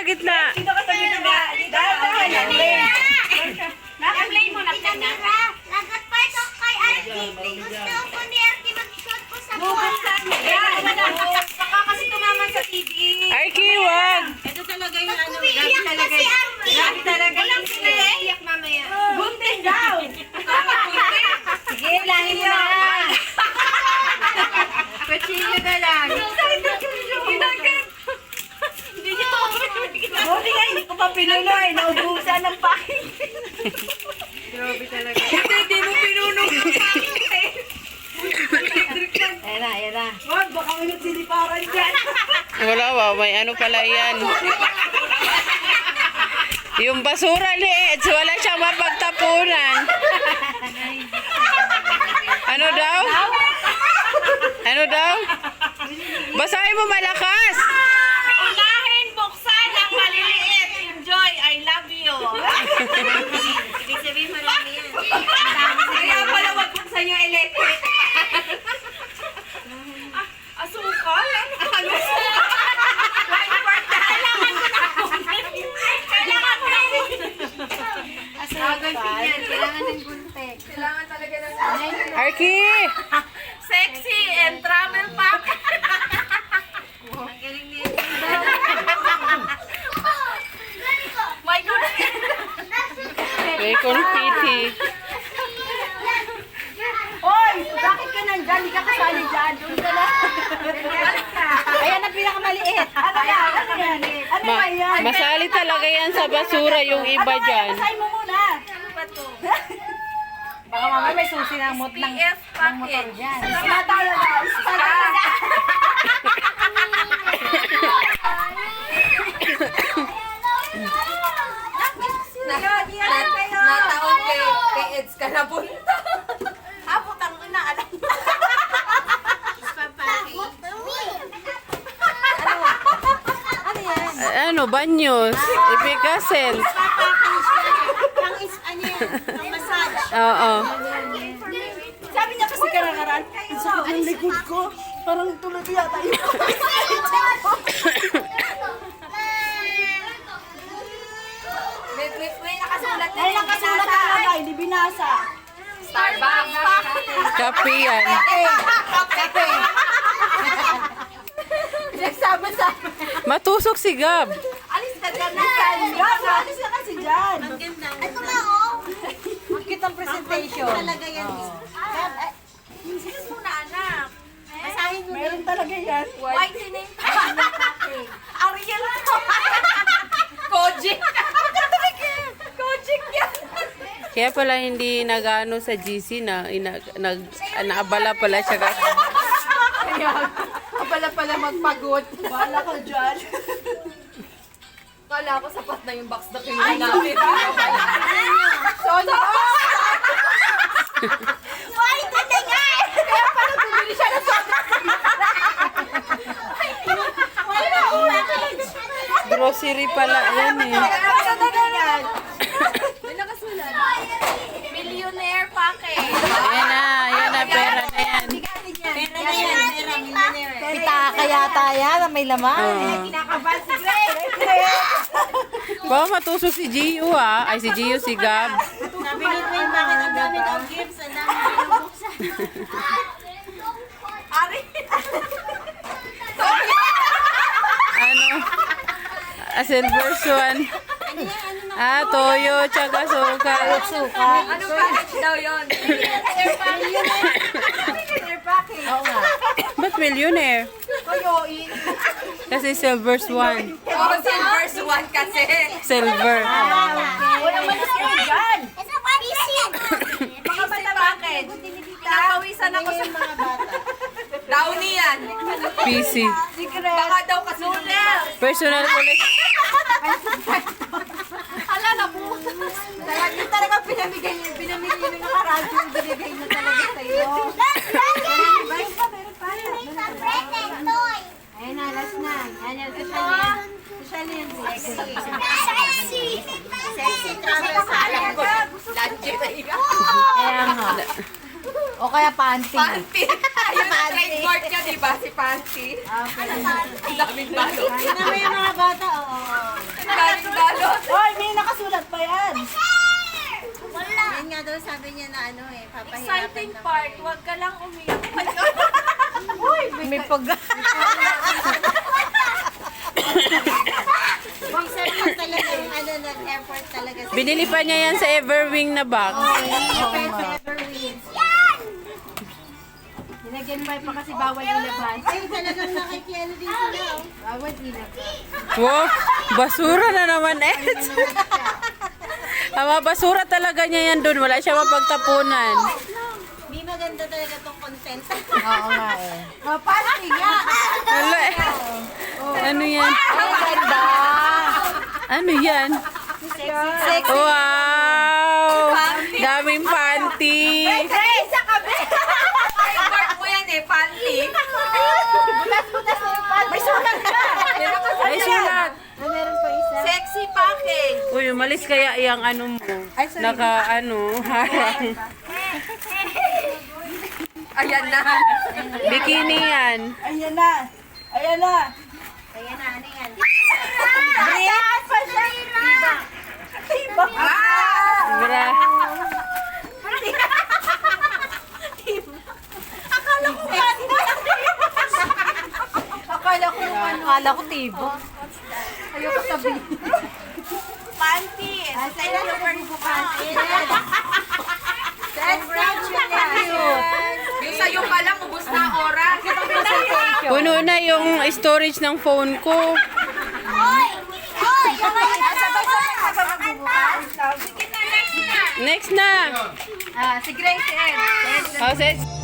Dito ka sa gitna. Dito ka sa gitna. Dito ka sa gitna. Na-play mo na play na. Lagat pa ito kay Arky. Gusto ko ni Arky mag-shot ko sa Bubuksan mo yan. Baka kasi tumaman sa TV. Arky, wag. Ito talaga yung ano. Umiiyak Grabe na talaga. si Arky. Grabe talaga. Walang Iyak mamaya. Buntis daw. Sige, lahin mo na. Pachilyo na lang. Ginagat. Hindi niya Buti nga, hindi ko pa pinunoy. Naubusan ng pahing. Grabe talaga. Hindi, hindi mo pinuno ng pahing. Ayan na, ayan na. Wag, baka ulit siliparan dyan. Wala ba? May ano pala yan. Yung basura liit, wala siyang mapagtapunan. Ano daw? Ano daw? Basahin mo malakas. Ibig sabihin marami yan. Kaya pala wag buksan yung electric. Asukal? Ano? Ano? Kailangan ng gunting. Kailangan talaga ng Arky! Sexy and travel pack. Ang galing niya. My goodness. May confetti. Oy! Bakit ka nandyan? Hindi ka kasali dyan. Doon ka na. Ayan ang pinakamaliit. Ano yan? Ano yan? Ano Ma ba yan? masali talaga yan sa basura yung iba dyan. Basahin mo muna. Ano ba to? Baka mamaya may susi ng mot ng, ng motor dyan. Matalo na. Ispada. Nataon kay, Eds ka na punta. Abot ang ina, alam mo. Ano Ano, banyos, ipikasil. Ang is, ano yan? Ang massage. Oo. Sabi niya kasi karakaraan, ang sakit ng likod ko. Parang tulad yata yun. May, may, may nakasulat na Ay, nakasulat talaga, hindi binasa. Starbucks. Kape yan. Kape. Nagsabi-sabi. Matusok si Gab. Alis ka dyan na Gab, alis ka kasi dyan. Ito ba, oh? Makikita ang presentation. Talaga yan. Sino muna anak? Basahin mo. Meron talaga yan. Whitening. Ariel to. Kaya pala hindi nagano sa GC na ina, nag, naabala pala siya kasi. Kaya, abala pala magpagod. Bahala ka dyan. Kala ko sapat na yung box na kinuha namin. So, no! Why, tatingan! Kaya pala bumili siya ng soda. Grocery pala yan eh. Kaya talaga yan. Millionaire package. Ayan na, ayan na, pera na yan. Pera na yan, pera, millionaire. Kita tayo na may laman. Oo. Kinakabahan si Gray. Baka matusok si Gio ah. Ay, si Gio, si Gab. Sabi ni Gwen, bakit ang dami ng gifts? Ang dami binubuksan. Ari. Ano? A silver swan. Ah, toyo, tsaka suka. Suka. Anong package daw yun? Millionaire package. Oo nga. Ba't millionaire? Toyoin. Kasi silver swan. Oh, silver swan kasi. Silver. Walang malis kayo dyan. Ito ba, isip? Mga bata package. Pinapawisan ako sa mga bata. Downy yan. PC. Baka daw kasulat. Personal collection. Hala na po. Talaga talaga pinamigay niya, pinamigay niya ng yung binigay niya talaga sa'yo. Meron pa, meron pa. Ayun na, last na. Yan yan, social yan. Social yan. Sexy. Sexy! Sexy travel salad. Lunch na ika. Kaya nga. O kaya panty. Panty. Ayun ang trademark niya, di ba, si Panty? Ang daming balot. Mo yung mga bata, oo. Ang daming balot. Hoy, may nakasulat pa yan. Wala. Yan nga daw sabi niya na ano eh, papahirapan Exciting ka. part, huwag ka lang umiyak. May pag... Ibig sabihin talaga yung ano, nag-effort talaga sa Binili pa niya yan sa Everwing na box. effort never wins. Nilagyan pa pa kasi bawal ilabas. Ay, talagang nakikiano din sila. oh. Bawal ilabas. Wow, basura na naman eh. Ama, basura talaga niya yan doon. Wala siya mapagtapunan. Hindi maganda talaga tong content. Oo nga eh. Oh, pati nga. Wala eh. Ano yan? Ang ganda. Ano yan? Sexy. Wow! Daming panty. Hey, sa kabe. Favorite mo yan eh, Panty. Butas-butas na yung pati. May sulat ka. Ay, sulat. Meron pa isa. Sexy package. Uy, umalis kaya yung ano mo. Naka ano, harang. Ayan na. Bikini yan. Ayan na. Ayan na. Kaya na, ano yan? Brian pa siya. Tiba. Ah! Bra. Akala ko yung ano. Akala ko tiba. Ayoko sabihin. Panty. Sa'yo na yung pagbubukas. Yung sa'yo pa lang, ubus na ang oras. Puno na yung storage ng phone ko. Next na. Ah, si Gracie Ann. Oh, sis.